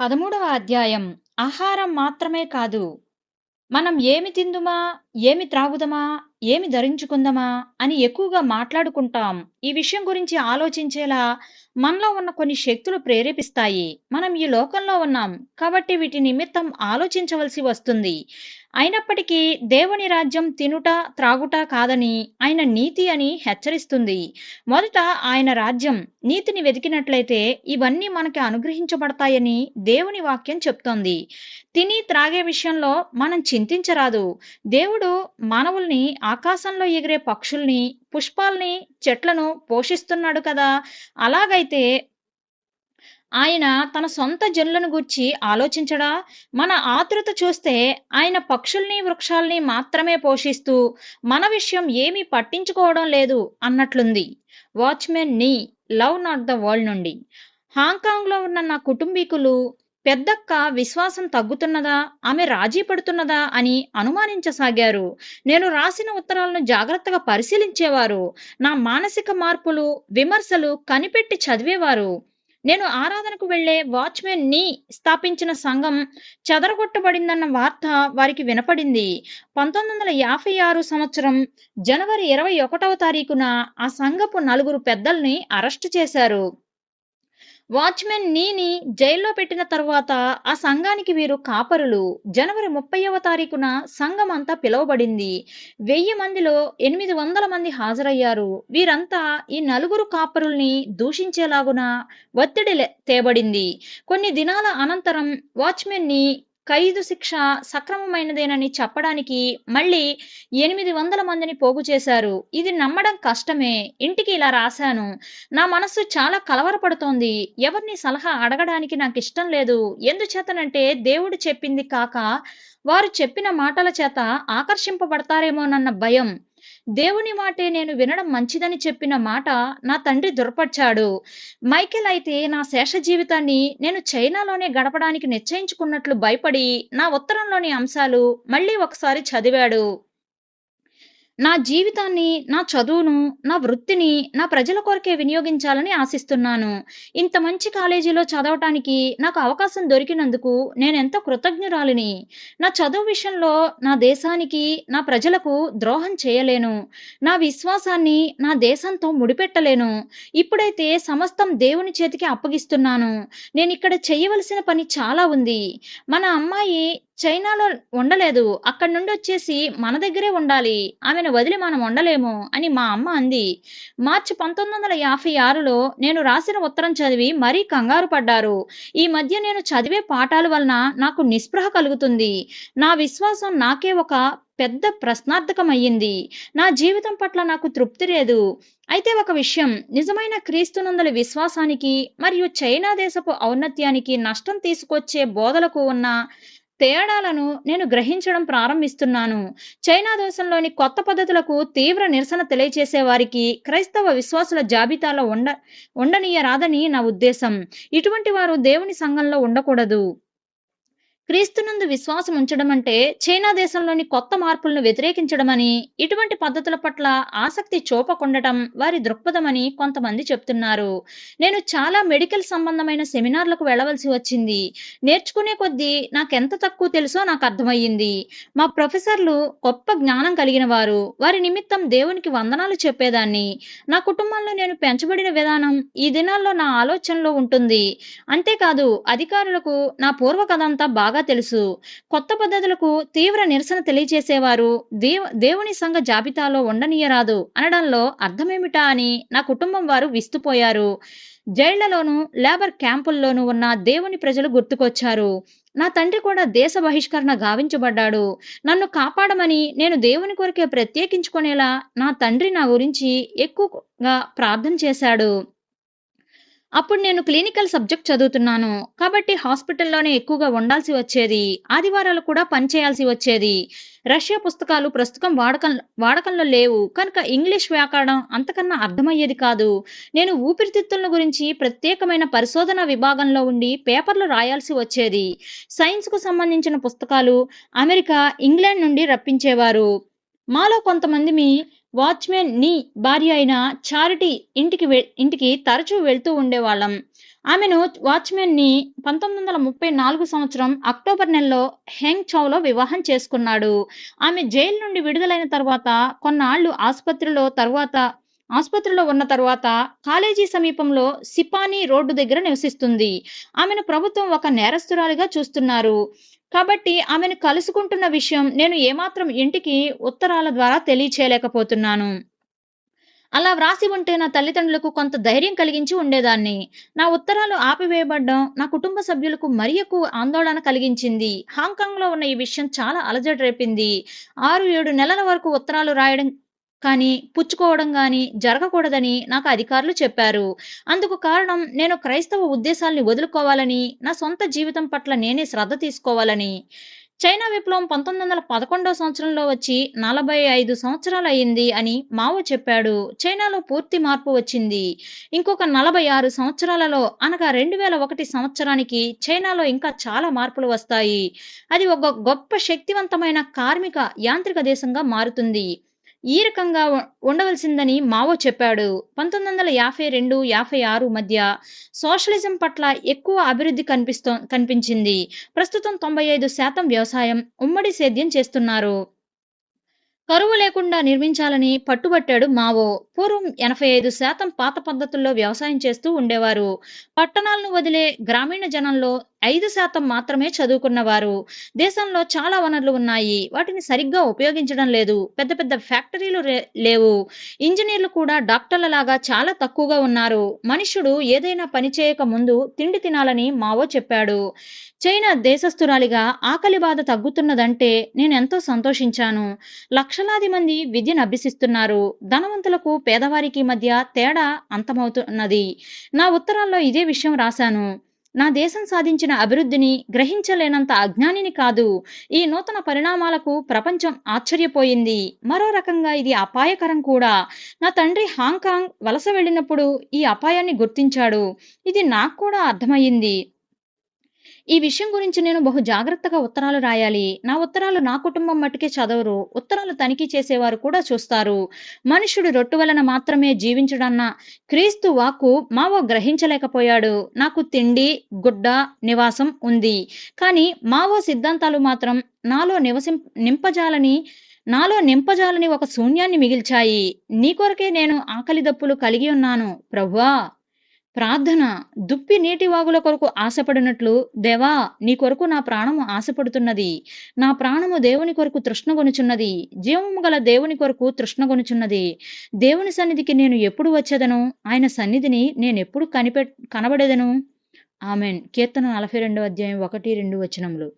పదమూడవ అధ్యాయం. ఆహారం మాత్రమే కాదు. మనం ఏమి తిందుమా? ఏమి త్రాగుదమా? ఏమి ధరించుకుందామా? అని ఎక్కువగా మాట్లాడుకుంటాం. ఈ విషయం గురించి ఆలోచించేలా మనలో ఉన్న కొన్ని శక్తులు ప్రేరేపిస్తాయి. మనం ఈ లోకంలో ఉన్నాం కాబట్టి వీటి నిమిత్తం ఆలోచించవలసి వస్తుంది. అయినప్పటికీ దేవుని రాజ్యం తినుట త్రాగుట కాదని ఆయన నీతి అని హెచ్చరిస్తుంది. మొదట ఆయన రాజ్యం నీతిని వెతికినట్లయితే ఇవన్నీ మనకి అనుగ్రహించబడతాయని దేవుని వాక్యం చెప్తోంది. తిని త్రాగే విషయంలో మనం చింతించరాదు. దేవుడు మానవుల్ని ఆకాశంలో ఎగిరే పక్షుల్ని పుష్పాల్ని చెట్లను పోషిస్తున్నాడు కదా. అలాగైతే ఆయన తన సొంత జనులను గూర్చి ఆలోచించడా? మన ఆతృత చూస్తే ఆయన పక్షుల్ని వృక్షాల్ని మాత్రమే పోషిస్తూ మన విషయం ఏమీ పట్టించుకోవడం లేదు అన్నట్లుంది. Watchman Nee love not the world నుండి. హాంకాంగ్లో ఉన్న నా కుటుంబీకులు పెద్దక్క విశ్వాసం తగ్గుతున్నదా? ఆమె రాజీ పడుతున్నదా? అని అనుమానించసాగారు. నేను రాసిన ఉత్తరాలను జాగ్రత్తగా పరిశీలించేవారు. నా మానసిక మార్పులు విమర్శలు కనిపెట్టి చదివేవారు. నేను ఆరాధనకు వెళ్ళే వాచ్మెన్ని స్థాపించిన సంఘం చెదరగొట్టబడిందన్న వార్త వారికి వినపడింది. పంతొమ్మిది వందల యాభై ఆరు సంవత్సరం జనవరి ఇరవై ఒకటవ తారీఖున ఆ సంఘపు నలుగురు పెద్దల్ని అరెస్టు చేశారు. వాచ్మెన్ నీని జైల్లో పెట్టిన తర్వాత ఆ సంఘానికి వీరు కాపరులు. జనవరి ముప్పైవ తారీఖున సంఘం అంతా పిలువబడింది. వెయ్యి మందిలో ఎనిమిది వందల మంది హాజరయ్యారు. వీరంతా ఈ నలుగురు కాపరుల్ని దూషించేలాగున ఒత్తిడి లే- తేబడింది. కొన్ని దినాల అనంతరం వాచ్మెన్ని ఖైదు శిక్ష సక్రమమైనదేనని చెప్పడానికి మళ్ళీ ఎనిమిది వందల మందిని పోగు చేశారు. ఇది నమ్మడం కష్టమే. ఇంటికి ఇలా రాశాను. నా మనస్సు చాలా కలవరపడుతోంది. ఎవరిని సలహా అడగడానికి నాకు ఇష్టం లేదు. ఎందుచేతనంటే దేవుడు చెప్పింది కాక వారు చెప్పిన మాటల చేత ఆకర్షింపబడతారేమోనన్న భయం. దేవుని మాటే నేను వినడం మంచిదని చెప్పిన మాట నా తండ్రి దొరపర్చాడు. మైకేల్ అయితే నా శేష జీవితాన్ని నేను చైనాలోనే గడపడానికి నిశ్చయించుకున్నట్లు భయపడి నా ఉత్తరంలోని అంశాలు మళ్ళీ ఒకసారి చదివాడు. నా జీవితాన్ని నా చదువును నా వృత్తిని నా ప్రజల కొరకే వినియోగించాలని ఆశిస్తున్నాను. ఇంత మంచి కాలేజీలో చదవటానికి నాకు అవకాశం దొరికినందుకు నేనెంతో కృతజ్ఞురాలిని. నా చదువు విషయంలో నా దేశానికి నా ప్రజలకు ద్రోహం చేయలేను. నా విశ్వాసాన్ని నా దేశంతో ముడిపెట్టలేను. ఇప్పుడైతే సమస్తం దేవుని చేతికి అప్పగిస్తున్నాను. నేను ఇక్కడ చేయవలసిన పని చాలా ఉంది. మన అమ్మాయి చైనాలో ఉండలేదు అక్కడి నుండి వచ్చేసి మన దగ్గరే ఉండాలి ఆమెను వదిలి మనం ఉండలేము అని మా అమ్మ అంది. మార్చి పంతొమ్మిది వందల యాభై ఆరులో నేను రాసిన ఉత్తరం చదివి మరీ కంగారు పడ్డారు. ఈ మధ్య నేను చదివే పాఠాల వలన నాకు నిస్పృహ కలుగుతుంది. నా విశ్వాసం నాకే ఒక పెద్ద ప్రశ్నార్థకమయ్యింది నా జీవితం పట్ల నాకు తృప్తి లేదు. అయితే ఒక విషయం నిజమైన క్రీస్తునందల విశ్వాసానికి మరియు చైనా దేశపు ఔన్నత్యానికి నష్టం తీసుకొచ్చే బోధలకు ఉన్న తేడాలను నేను గ్రహించడం ప్రారంభిస్తున్నాను. చైనా దేశంలోని కొత్త పద్ధతులకు తీవ్ర నిరసన తెలియచేసే వారికి క్రైస్తవ విశ్వాసుల జాబితాలో ఉండ ఉండనీయరాదని నా ఉద్దేశం. ఇటువంటి వారు దేవుని సంఘంలో ఉండకూడదు. క్రీస్తునందు విశ్వాసం ఉంచడం అంటే చైనా దేశంలోని కొత్త మార్పులను వ్యతిరేకించడమని ఇటువంటి పద్ధతుల పట్ల ఆసక్తి చూపకుండటం వారి దృక్పథమని కొంతమంది చెప్తున్నారు. నేను చాలా మెడికల్ సంబంధమైన సెమినార్లకు వెళ్ళవలసి వచ్చింది. నేర్చుకునే కొద్దీ నాకెంత తక్కువ తెలుసో నాకు అర్థమయ్యింది. మా ప్రొఫెసర్లు గొప్ప జ్ఞానం కలిగిన వారు వారి నిమిత్తం దేవునికి వందనాలు చెప్పేదాన్ని. నా కుటుంబంలో నేను పెంచబడిన విధానం ఈ దినాల్లో నా ఆలోచనలో ఉంటుంది. అంతేకాదు అధికారులకు నా పూర్వకథంతా బాగా బాగా తెలుసు. కొత్త పద్ధతులకు తీవ్ర నిరసన తెలియజేసేవారు. దేవ దేవుని సంఘ జాబితాలో ఉండనీయరాదు అనడంలో అర్థమేమిటా అని నా కుటుంబం వారు విస్తుపోయారు. జైళ్ళలోనూ లేబర్ క్యాంపుల్లోనూ ఉన్న దేవుని ప్రజలు గుర్తుకొచ్చారు. నా తండ్రి కూడా దేశ బహిష్కరణ గావించబడ్డాడు. నన్ను కాపాడమని నేను దేవుని కొరకే ప్రత్యేకించుకునేలా నా తండ్రి నా గురించి ఎక్కువగా ప్రార్థన చేశాడు. అప్పుడు నేను క్లినికల్ సబ్జెక్ట్ చదువుతున్నాను. కాబట్టి హాస్పిటల్లోనే ఎక్కువగా ఉండాల్సి వచ్చేది. ఆదివారాలు కూడా పనిచేయాల్సి వచ్చేది. రష్యా పుస్తకాలు ప్రస్తుతం వాడకం వాడకంలో లేవు. కనుక ఇంగ్లీష్ వ్యాకరణం అంతకన్నా అర్థమయ్యేది కాదు. నేను ఊపిరితిత్తుల గురించి ప్రత్యేకమైన పరిశోధన విభాగంలో ఉండి పేపర్లు రాయాల్సి వచ్చేది. సైన్స్కు సంబంధించిన పుస్తకాలు అమెరికా ఇంగ్లాండ్ నుండి రప్పించేవారు. మాలో కొంతమంది మీ వాచ్మెన్ నీ భార్య అయిన చారిటీ ఇంటికి ఇంటికి తరచూ వెళ్తూ ఉండేవాళ్ళం. ఆమెను వాచ్మెన్ని పంతొమ్మిది వందల ముప్పై నాలుగు సంవత్సరం అక్టోబర్ నెలలో హెంగ్ చౌలో వివాహం చేసుకున్నాడు. ఆమె జైలు నుండి విడుదలైన తర్వాత కొన్నాళ్ళు ఆసుపత్రిలో తర్వాత ఆసుపత్రిలో ఉన్న తర్వాత కాలేజీ సమీపంలో సిపానీ రోడ్డు దగ్గర నివసిస్తుంది. ఆమెను ప్రభుత్వం ఒక నేరస్తురాలిగా చూస్తున్నారు. కాబట్టి ఆమెను కలుసుకుంటున్న విషయం నేను ఏమాత్రం ఇంటికి ఉత్తరాల ద్వారా తెలియచేయలేకపోతున్నాను. అలా వ్రాసి ఉంటే నా తల్లిదండ్రులకు కొంత ధైర్యం కలిగించి ఉండేదాన్ని. నా ఉత్తరాలు ఆపివేయబడ్డం నా కుటుంబ సభ్యులకు మరీ ఎక్కువ ఆందోళన కలిగించింది. హాంకాంగ్లో ఉన్న ఈ విషయం చాలా అలజడి రేపింది. ఆరు ఏడు నెలల వరకు ఉత్తరాలు రాయడం కానీ పుచ్చుకోవడం కానీ జరగకూడదని నాకు అధికారులు చెప్పారు. అందుకు కారణం నేను క్రైస్తవ ఉద్దేశాల్ని వదులుకోవాలని నా సొంత జీవితం పట్ల నేనే శ్రద్ధ తీసుకోవాలని. చైనా విప్లవం పంతొమ్మిది వందల పదకొండో సంవత్సరంలో వచ్చి నలభై ఐదు సంవత్సరాలు అయింది అని మావో చెప్పాడు. చైనాలో పూర్తి మార్పు వచ్చింది. ఇంకొక నలభై ఆరు సంవత్సరాలలో అనగా రెండు వేల ఒకటి సంవత్సరానికి చైనాలో ఇంకా చాలా మార్పులు వస్తాయి. అది ఒక గొప్ప శక్తివంతమైన కార్మిక యాంత్రిక దేశంగా మారుతుంది. ఈ రకంగా ఉండవలసిందని మావో చెప్పాడు. పంతొమ్మిది వందల యాభై రెండు యాభై ఆరు మధ్య సోషలిజం పట్ల ఎక్కువ అభివృద్ధి కనిపిస్తో కనిపించింది. ప్రస్తుతం తొంభై ఐదు శాతం వ్యవసాయం ఉమ్మడి సేద్యం చేస్తున్నారు. కరువు లేకుండా నిర్మించాలని పట్టుబట్టాడు మావో. పూర్వం ఎనభై ఐదు శాతం పాత పద్ధతుల్లో వ్యవసాయం చేస్తూ ఉండేవారు. పట్టణాలను వదిలే గ్రామీణ జనంలో ఐదు శాతం మాత్రమే చదువుకున్నవారు. దేశంలో చాలా వనరులు ఉన్నాయి. వాటిని సరిగ్గా ఉపయోగించడం లేదు. పెద్ద పెద్ద ఫ్యాక్టరీలు లేవు. ఇంజనీర్లు కూడా డాక్టర్ల లాగా చాలా తక్కువగా ఉన్నారు. మనుష్యుడు ఏదైనా పని చేయక ముందు తిండి తినాలని మావో చెప్పాడు. చైనా దేశస్థురాలిగా ఆకలి బాధ తగ్గుతున్నదంటే నేను ఎంతో సంతోషించాను. లక్షలాది మంది విద్యను అభ్యసిస్తున్నారు. ధనవంతులకు పేదవారికి మధ్య తేడా అంతమవుతున్నది. నా ఉత్తరాల్లో ఇదే విషయం రాశాను. నా దేశం సాధించిన అభివృద్ధిని గ్రహించలేనంత అజ్ఞానిని కాదు. ఈ నూతన పరిణామాలకు ప్రపంచం ఆశ్చర్యపోయింది. మరో రకంగా ఇది అపాయకరం కూడా. నా తండ్రి హాంకాంగ్ వలస వెళ్ళినప్పుడు ఈ అపాయాన్ని గుర్తించాడు. ఇది నాకు కూడా అర్థమయ్యింది. ఈ విషయం గురించి నేను బహు జాగ్రత్తగా ఉత్తరాలు రాయాలి. నా ఉత్తరాలు నా కుటుంబం మట్టుకే చదవరు. ఉత్తరాలు తనిఖీ చేసేవారు కూడా చూస్తారు. మనుషుడు రొట్టు వలన మాత్రమే జీవించడన్న క్రీస్తు వాక్కు మావో గ్రహించలేకపోయాడు. నాకు తిండి గుడ్డ నివాసం ఉంది. కానీ మావో సిద్ధాంతాలు మాత్రం నాలో నివసిం నింపజాలని నాలో నింపజాలని ఒక శూన్యాన్ని మిగిల్చాయి. నీ కొరకే నేను ఆకలి దప్పులు కలిగి ఉన్నాను. ప్రభువా ప్రార్థన దుప్పి నీటి వాగుల కొరకు ఆశపడినట్లు దేవా నీ కొరకు నా ప్రాణము ఆశపడుతున్నది. నా ప్రాణము దేవుని కొరకు తృష్ణగొనుచున్నది జీవము గల దేవుని కొరకు తృష్ణగొనుచున్నది దేవుని సన్నిధికి నేను ఎప్పుడు వచ్చేదను? ఆయన సన్నిధిని నేను ఎప్పుడు కనిపె కనబడేదను? ఆమెన్. కీర్తన నలభై రెండో అధ్యాయం ఒకటి రెండు వచనములు.